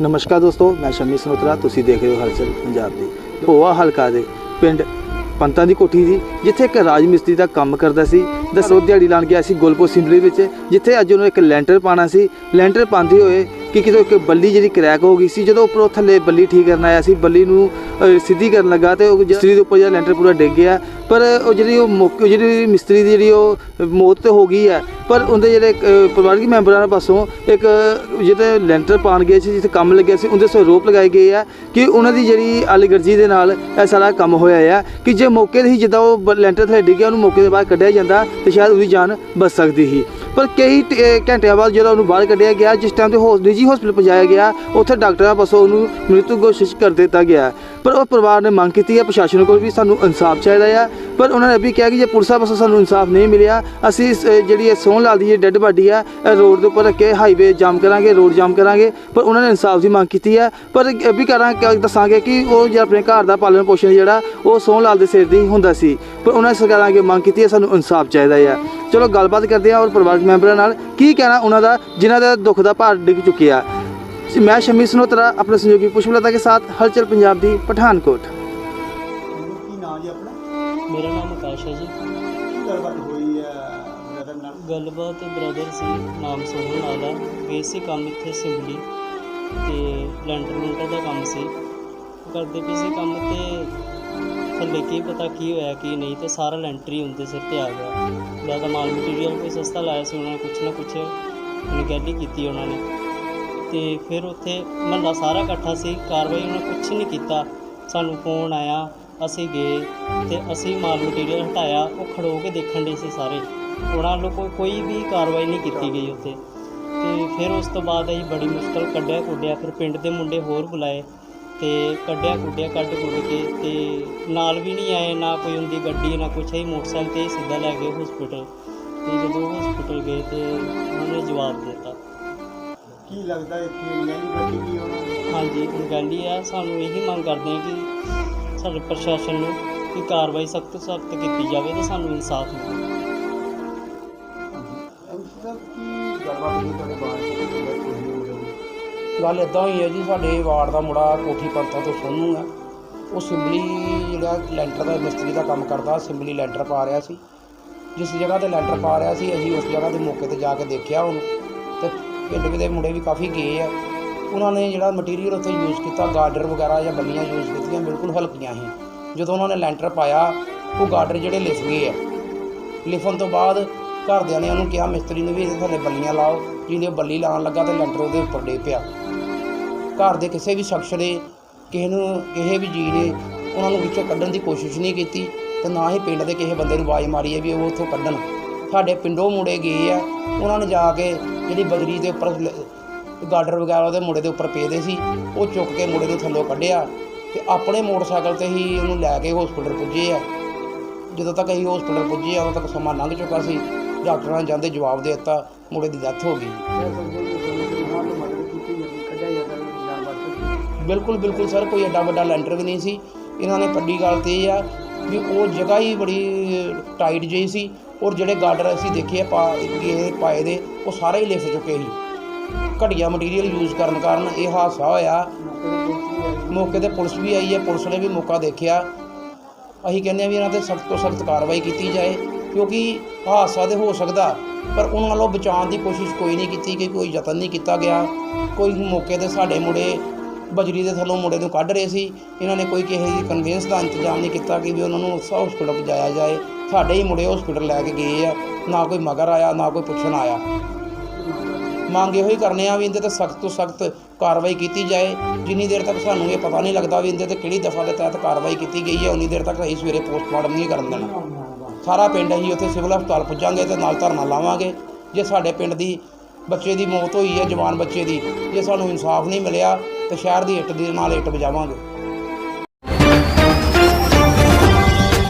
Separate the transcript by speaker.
Speaker 1: ਨਮਸਕਾਰ ਦੋਸਤੋ, ਮੈਂ ਸ਼ਮੀ ਸਨੋਤਰਾ, ਤੁਸੀਂ ਦੇਖ ਰਹੇ ਹੋ ਹਲਚਲ ਪੰਜਾਬ ਦੀ। ਭੋਆ ਹਲਕਾ ਦੇ ਪਿੰਡ ਪੰਤਾਂ ਦੀ ਕੋਠੀ ਦੀ ਜਿੱਥੇ ਇੱਕ ਰਾਜ ਮਿਸਤਰੀ ਦਾ ਕੰਮ ਕਰਦਾ ਸੀ। ਦਸੋ, ਦਿਹਾੜੀ ਲਾਣ ਗਿਆ ਸੀ ਗੋਲਪੋ ਸਿੰਦਰੀ ਵਿੱਚ, ਜਿੱਥੇ ਅੱਜ ਉਹਨੂੰ ਇੱਕ ਲੈਂਟਰ ਪਾਣਾ ਸੀ। ਲੈਂਟਰ ਪਾਉਂਦੇ ਹੋਏ ਕਿ ਕਿਤੋਂ ਇੱਕ ਬੱਲੀ ਜਿਹੜੀ ਕਰੈਕ ਹੋ ਗਈ ਸੀ, ਜਦੋਂ ਉੱਪਰੋਂ ਥੱਲੇ ਬੱਲੀ ਠੀਕ ਕਰਨ ਆਇਆ ਸੀ, ਬੱਲੀ ਨੂੰ ਸਿੱਧੀ ਕਰਨ ਲੱਗਾ ਤੇ ਉਹ ਮਿਸਤਰੀ ਦੇ ਉੱਪਰ ਜਿਹੜਾ ਲੈਂਟਰ ਪੂਰਾ ਡਿੱਗ ਗਿਆ। ਪਰ ਉਹ ਜਿਹੜੀ ਉਹ ਮੌਕੇ ਜਿਹੜੀ ਮਿਸਤਰੀ ਦੀ ਜਿਹੜੀ ਉਹ ਮੌਤ ਤੇ ਹੋ ਗਈ ਹੈ ਪਰ ਉਹਦੇ ਜਿਹੜੇ ਅ, ਪਰਿਵਾਰਕ ਮੈਂਬਰਾਂ ਪਾਸੋਂ ਇੱਕ ਜਿਹਦੇ ਲੈਂਟਰ ਪਾਣ ਗਏ ਸੀ ਜਿੱਥੇ ਕੰਮ ਲੱਗਿਆ ਸੀ ਉਹਦੇ ਸੇ ਆਰੋਪ ਲਗਾਏ ਗਏ ਆ ਕਿ ਉਹਨਾਂ ਦੀ ਜਿਹੜੀ ਅਲਗਰਜੀ ਦੇ ਨਾਲ ਇਹ ਸਾਰਾ ਕੰਮ ਹੋਇਆ ਆ ਕਿ ਜੇ ਮੌਕੇ ਤੇ ਹੀ ਜਿੱਦਾਂ ਉਹ ਬ- ਲੈਂਟਰ ਥੱਲੇ ਡਿੱਗਿਆ ਉਹਨੂੰ ਮੌਕੇ ਦੇ ਬਾਹਰ ਕੱਢਿਆ ਜਾਂਦਾ ਤੇ ਸ਼ਾਇਦ ਉਹਦੀ ਜਾਨ ਬਚ ਸਕਦੀ ਸੀ। ਪਰ ਕਈ ਟ- ਅ, ਘੰਟਿਆਂ ਬਾਅਦ ਜਦੋਂ ਉਹਨੂੰ ਬਾਹਰ ਕੱਢਿਆ ਗਿਆ ਜਿਸ ਟਾਈਮ ਤੇ ਹੋ ਨਿੱਜੀ ਹਸਪੀਟਲ ਪਹੁੰਚਾਇਆ ਗਿਆ ਉੱਥੇ ਡਾਕਟਰਾਂ ਪਾਸੋਂ ਉਹਨੂੰ ਮ੍ਰਿਤੂ ਘੋਸ਼ਿਤ ਕਰ ਦਿੱਤਾ ਗਿਆ। ਪਰ ਉਹ ਪਰਿਵਾਰ ਨੇ ਮੰਗ ਕੀਤੀ ਹੈ ਪ੍ਰਸ਼ਾਸਨ ਕੋਲ ਵੀ ਸਾਨੂੰ ਇਨਸਾਫ ਚਾਹੀਦਾ ਆ ਪਰ ਉਹਨਾਂ ਨੇ ਇਹ ਵੀ ਕਿਹਾ ਕਿ ਜੇ ਪੁਲਿਸਾਂ ਵੱਲੋਂ ਸਾਨੂੰ ਇਨਸਾਫ ਨਹੀਂ ਮਿਲਿਆ ਅਸੀਂ ਇਸ, ਅ, ਜਿਹੜੀ ਇਹ ਸੋਹਣ ਲਾਲ ਦੀ ਡੈੱਡ ਬਾਡੀ ਆ ਇਹ ਰੋਡ ਦੇ ਉੱਪਰ ਰੱਖ ਕੇ ਹਾਈਵੇ ਜਾਮ ਕਰਾਂਗੇ ਰੋਡ ਜਾਮ ਕਰਾਂਗੇ ਪਰ ਉਹਨਾਂ ਨੇ ਇਨਸਾਫ ਦੀ ਮੰਗ ਕੀਤੀ ਹੈ। ਪਰ ਇਹ ਵੀ ਕਰਾਂਗੇ ਦੱਸਾਂਗੇ ਕਿ ਉਹ ਜਿਹੜਾ ਆਪਣੇ ਘਰ ਦਾ ਪਾਲਣ ਪੋਸ਼ਣ ਜਿਹੜਾ ਉਹ ਸੋਹਣ ਲਾਲ ਦੇ ਸਿਰ ਦੀ ਹੁੰਦਾ ਸੀ। ਪਰ ਉਹਨਾਂ ਨੇ ਸਰਕਾਰਾਂ ਅੱਗੇ ਮੰਗ ਕੀਤੀ ਹੈ ਸਾਨੂੰ ਇਨਸਾਫ ਚਾਹੀਦਾ ਆ ਚਲੋ ਗੱਲਬਾਤ ਕਰਦੇ ਹਾਂ ਔਰ ਪਰਿਵਾਰਕ ਮੈਂਬਰਾਂ ਨਾਲ। ਕੀ ਕਹਿਣਾ ਉਹਨਾਂ ਦਾ ਜਿਨ੍ਹਾਂ ਦਾ ਦੁੱਖ ਦਾ ਭਾਰ ਡਿੱਗ ਚੁੱਕਿਆ? ਮੈਂ ਸ਼ਮੀ ਸਨੋਤਰਾ ਆਪਣੇ ਸਹਿਯੋਗੀ ਪੁਸ਼ਪਲਤਾ ਕੇ ਸਾਥ ਹਲਚਲ ਪੰਜਾਬ ਦੀ ਪਠਾਨਕੋਟ।
Speaker 2: ਕੀ ਨਾਮ ਜੀ ਆਪਣਾ?
Speaker 3: ਮੇਰਾ ਨਾਮ ਆਕਾਸ਼ ਹੈ ਜੀ।
Speaker 2: ਕੀ ਗੱਲਬਾਤ ਹੋਈ ਹੈ ਬ੍ਰਦਰ ਨਾਲ?
Speaker 3: ਗੱਲਬਾਤ ਬ੍ਰਦਰ ਸੀ ਨਾਮ ਸੋਹਣ ਨਾਲ ਦਾ ਗਏ ਸੀ ਕੰਮ ਇੱਥੇ ਸਿੰਬਲੀ ਤੇ ਲੈਂਟਰ ਲੂੰਟਰ ਦਾ ਕੰਮ ਸੀ। ਉਹ ਕਰਦੇ ਪਏ ਸੀ ਕੰਮ ਤੇ ਥੱਲੇ ਕੀ ਪਤਾ ਕੀ ਹੋਇਆ ਕੀ ਨਹੀਂ ਤੇ ਸਾਰਾ ਲੈਂਟਰ ਹੀ ਉਹਦੇ ਸਿਰ ਤੇ ਆ ਗਿਆ। ਜਾਂ ਤਾਂ ਮਾਲ ਮਟੀਰੀਅਲ ਕੋਈ ਸਸਤਾ ਲਾਇਆ ਸੀ ਉਹਨਾਂ ਨੇ ਕੁਛ ਨਾ ਕੁਛ ਨਿਗਹਿਲੀ ਕੀਤੀ ਉਹਨਾਂ ਨੇ। ਤੇ ਫਿਰ ਉੱਥੇ ਮਹੱਲਾ ਸਾਰਾ ਇਕੱਠਾ ਸੀ, ਕਾਰਵਾਈ ਉਹਨਾਂ ਨੇ ਕੁਛ ਨਹੀਂ ਕੀਤਾ। ਸਾਨੂੰ ਫੋਨ ਆਇਆ, ਅਸੀਂ ਗਏ ਤੇ ਅਸੀਂ ਮਾਲ ਮਟੀਰੀਅਲ ਹਟਾਇਆ, ਉਹ ਖੜੋ ਕੇ ਦੇਖਣ ਦੇ ਸੀ ਸਾਰੇ। ਉਹਨਾਂ ਵੱਲੋਂ ਕੋਈ ਵੀ ਕਾਰਵਾਈ ਨਹੀਂ ਕੀਤੀ ਗਈ ਉੱਥੇ। ਤੇ ਫਿਰ ਉਸ ਤੋਂ ਬਾਅਦ ਅਸੀਂ ਬੜੀ ਮੁਸ਼ਕਲ ਕੱਢਿਆ ਕੁੱਢਿਆ ਫਿਰ ਪਿੰਡ ਦੇ ਮੁੰਡੇ ਹੋਰ ਬੁਲਾਏ ਤੇ ਕੱਢਿਆ ਕੁੱਢਿਆ ਕੱਢ ਕੁੱਢ ਕੇ ਤੇ ਨਾਲ ਵੀ ਨਹੀਂ ਆਏ, ਨਾ ਕੋਈ ਉਹਦੀ ਗੱਡੀ, ਨਾ ਕੁਛ। ਹੀ ਮੋਟਰਸਾਈਕਲ ਤੇ ਹੀ ਸਿੱਧਾ ਲੈ ਗਏ ਹਸਪੀਟਲ ਤੇ ਜਦੋਂ ਹਸਪੀਟਲ ਗਏ ਤੇ ਉਹਨੇ ਜਵਾਬ ਦਿੱਤਾ।
Speaker 2: ਕੀ ਲੱਗਦਾ ਇੱਥੇ ਨਿਆਣੀ ਬੱਚੀ ਕੀ ਹੋਣਾ
Speaker 3: ਹਾਂਜੀ ਹੁਣ ਗੱਲ ਇਹ ਆ। ਸਾਨੂੰ ਇਹੀ ਮੰਗ ਕਰਦੇ ਹਾਂ ਕਿ ਸਾਡੇ ਪ੍ਰਸ਼ਾਸਨ ਨੂੰ ਕਿ ਕਾਰਵਾਈ ਸਖਤ ਸਖਤ ਕੀਤੀ ਜਾਵੇ ਤੇ ਸਾਨੂੰ ਇਨਸਾਫ ਮਿਲੇ।
Speaker 2: ਅੰਸਰ ਕੀ ਗੱਲਬਾਤ ਹੋਈ ਤੁਹਾਡੇ ਬਾਹਰ ਕੋਈ
Speaker 4: ਗੱਲ ਇਦਾਂ ਹੋਈ ਹੈ ਜੀ ਸਾਡੇ ਵਾਰਡ ਦਾ ਮੁੰਡਾ ਕੋਠੀ ਪੰਥਾਂ ਤੋਂ ਸੋਨੂ ਆ। ਉਹ ਸਿੰਬਲੀ ਜਿਹੜਾ ਲੈਂਟਰ ਦਾ ਮਿਸਤਰੀ ਦਾ ਕੰਮ ਕਰਦਾ ਸਿੰਬਲੀ ਲੈਂਟਰ ਪਾ ਰਿਹਾ ਸੀ। ਜਿਸ ਜਗ੍ਹਾ ਤੇ ਲੈਂਟਰ ਪਾ ਰਿਹਾ ਸੀ ਅਸੀਂ ਉਸ ਜਗ੍ਹਾ ਦੇ ਮੌਕੇ ਤੇ ਜਾ ਕੇ ਦੇਖਿਆ ਉਹਨੂੰ। ਪਿੰਡ ਦੇ ਮੁੰਡੇ ਵੀ ਕਾਫੀ ਗਏ ਆ। ਉਹਨਾਂ ਨੇ ਜਿਹੜਾ ਮਟੀਰੀਅਲ ਉੱਥੇ ਯੂਜ਼ ਕੀਤਾ ਗਾਰਡਰ ਵਗੈਰਾ ਜਾਂ ਬੱਲੀਆਂ ਯੂਜ਼ ਕੀਤੀਆਂ, ਬਿਲਕੁਲ ਹਲਕੀਆਂ ਸੀ ਜਦੋਂ ਉਹਨਾਂ ਨੇ ਲੈਂਟਰ ਪਾਇਆ, ਉਹ ਗਾਰਡਰ ਜਿਹੜੇ ਲਿਫ ਗਏ ਆ। ਲਿਫਣ ਤੋਂ ਬਾਅਦ ਘਰਦਿਆਂ ਨੇ ਉਹਨੂੰ ਕਿਹਾ, ਮਿਸਤਰੀ ਨੂੰ ਵੀ ਇਹਦੇ ਥੱਲੇ ਬੱਲੀਆਂ ਲਾਓ। ਜਿਹਦੇ ਬੱਲੀ ਲਾਉਣ ਲੱਗਾ ਤੇ ਲੈਂਟਰ ਉਹਦੇ ਉੱਪਰ ਡੇ ਪਿਆ। ਘਰ ਦੇ ਕਿਸੇ ਵੀ ਸ਼ਖਸ ਨੇ, ਕਿਸੇ ਨੂੰ, ਕਿਸੇ ਵੀ ਜੀ ਨੇ ਉਹਨਾਂ ਨੂੰ ਵਿੱਚੋਂ ਕੱਢਣ ਦੀ ਕੋਸ਼ਿਸ਼ ਨਹੀਂ ਕੀਤੀ ਤੇ ਨਾ ਹੀ ਪਿੰਡ ਦੇ ਕਿਸੇ ਬੰਦੇ ਨੂੰ ਆਵਾਜ਼ ਮਾਰੀ ਹੈ ਵੀ ਉਹ ਉੱਥੋਂ ਕੱਢਣ। ਸਾਡੇ ਪਿੰਡੋਂ ਮੁੰਡੇ ਗਏ ਆ, ਉਹਨਾਂ ਨੇ ਜਾ ਕੇ ਜਿਹੜੀ ਬਜਰੀ ਦੇ ਉੱਪਰ ਗਾਰਡਰ ਵਗੈਰਾ ਉਹਦੇ ਮੁੰਡੇ ਦੇ ਉੱਪਰ ਪੇਦੇ ਸੀ, ਉਹ ਚੁੱਕ ਕੇ ਮੁੰਡੇ ਨੂੰ ਥੱਲੋਂ ਕੱਢਿਆ ਤੇ ਆਪਣੇ ਮੋਟਰਸਾਈਕਲ ਤੇ ਹੀ ਉਹਨੂੰ ਲੈ ਕੇ ਹਸਪੀਟਲ ਪੁੱਜੇ ਆ। ਜਦੋਂ ਤੱਕ ਅਸੀਂ ਹਸਪੀਟਲ ਪੁੱਜੇ ਆ, ਉਦੋਂ ਤੱਕ ਸਮਾਂ ਲੰਘ ਚੁੱਕਾ ਸੀ, ਡਾਕਟਰਾਂ ਨੇ ਜਾਂਦੇ ਜਵਾਬ ਦੇ ਦਿੱਤਾ, ਮੁੰਡੇ ਦੀ ਡੈਥ ਹੋ ਗਈ। ਬਿਲਕੁਲ ਬਿਲਕੁਲ ਸਰ, ਕੋਈ ਐਡਾ ਵੱਡਾ ਲੈਂਟਰ ਵੀ ਨਹੀਂ ਸੀ। ਇਹਨਾਂ ਨੇ ਵੱਡੀ ਗੱਲ ਤੇ ਇਹ ਆ ਵੀ ਉਹ ਜਗ੍ਹਾ ਹੀ ਬੜੀ ਟਾਈਟ ਜਿਹੀ ਸੀ। ਔਰ ਜਿਹੜੇ ਗਾਰਡਰ ਅਸੀਂ ਦੇਖੇ ਪਾ ਗਏ ਪਾਏ ਦੇ, ਉਹ ਸਾਰੇ ਹੀ ਲਿਫ ਚੁੱਕੇ ਸੀ। ਘਟੀਆ ਮਟੀਰੀਅਲ ਯੂਜ਼ ਕਰਨ ਕਾਰਨ ਇਹ ਹਾਦਸਾ ਹੋਇਆ।
Speaker 2: ਮੌਕੇ ਤੇ ਪੁਲਿਸ ਵੀ ਆਈ
Speaker 4: ਹੈ, ਪੁਲਿਸ ਨੇ ਵੀ ਮੌਕਾ ਦੇਖਿਆ। ਅਸੀਂ ਕਹਿੰਦੇ ਆ ਵੀ ਇਹਨਾਂ ਤੇ ਸਖਤ ਤੋਂ ਸਖਤ ਕਾਰਵਾਈ ਕੀਤੀ ਜਾਏ, ਕਿਉਂਕਿ ਹਾਦਸਾ ਤੇ ਹੋ ਸਕਦਾ, ਪਰ ਉਹਨਾਂ ਵੱਲੋਂ ਬਚਾਉਣ ਦੀ ਕੋਸ਼ਿਸ਼ ਕੋਈ ਨਹੀਂ ਕੀਤੀ ਕਿ ਕੋਈ ਯਤਨ ਨਹੀਂ ਕੀਤਾ ਗਿਆ। ਕੋਈ ਮੌਕੇ ਤੇ ਸਾਡੇ ਮੁੰਡੇ ਬਜਰੀ ਦੇ ਥੱਲੋਂ ਮੁੰਡੇ ਨੂੰ ਕੱਢ ਰਹੇ ਸੀ। ਇਹਨਾਂ ਨੇ ਕੋਈ ਕਿਸੇ ਦੀ ਕਨਵੈਂਸ ਦਾ ਇੰਤਜ਼ਾਮ ਨਹੀਂ ਕੀਤਾ ਕਿ ਵੀ ਉਹਨਾਂ ਨੂੰ ਹਸਪੀਟਲ ਪਹੁੰਚਾਇਆ ਜਾਏ। ਸਾਡੇ ਹੀ ਮੁੰਡੇ ਹਸਪੀਟਲ ਲੈ ਕੇ ਗਏ ਆ। ਨਾ ਕੋਈ ਮਗਰ ਆਇਆ, ਨਾ ਕੋਈ ਪੁੱਛਣ ਆਇਆ। ਮੰਗ ਇਹੋ ਹੀ ਕਰਨੇ ਆ ਵੀ ਇਹਦੇ ਤੇ ਸਖਤ ਤੋਂ ਸਖਤ ਕਾਰਵਾਈ ਕੀਤੀ ਜਾਏ। ਜਿੰਨੀ ਦੇਰ ਤੱਕ ਸਾਨੂੰ ਇਹ ਪਤਾ ਨਹੀਂ ਲੱਗਦਾ ਵੀ ਇਹਦੇ ਤੇ ਕਿਹੜੀ ਦਫਾ ਦੇ ਤਹਿਤ ਕਾਰਵਾਈ ਕੀਤੀ ਗਈ ਹੈ, ਉਨੀ ਦੇਰ ਤੱਕ ਅਸੀਂ ਸਵੇਰੇ ਪੋਸਟਮਾਰਟਮ ਨਹੀਂ ਕਰਨ ਦੇਣਾ। ਸਾਰਾ ਪਿੰਡ ਅਸੀਂ ਉੱਥੇ ਸਿਵਲ ਹਸਪਤਾਲ ਪੁੱਜਾਂਗੇ ਤੇ ਨਾਲ ਧਰਨਾ ਲਾਵਾਂਗੇ। ਜੇ ਸਾਡੇ ਪਿੰਡ ਦੀ ਬੱਚੇ ਦੀ ਮੌਤ ਹੋਈ ਹੈ, ਜਵਾਨ ਬੱਚੇ ਦੀ, ਜੇ ਸਾਨੂੰ ਇਨਸਾਫ ਨਹੀਂ ਮਿਲਿਆ ਤੇ ਸ਼ਹਿਰ ਦੀ ਇੱਟ ਦੇ ਨਾਲ ਇੱਟ ਵਜਾਵਾਂਗੇ।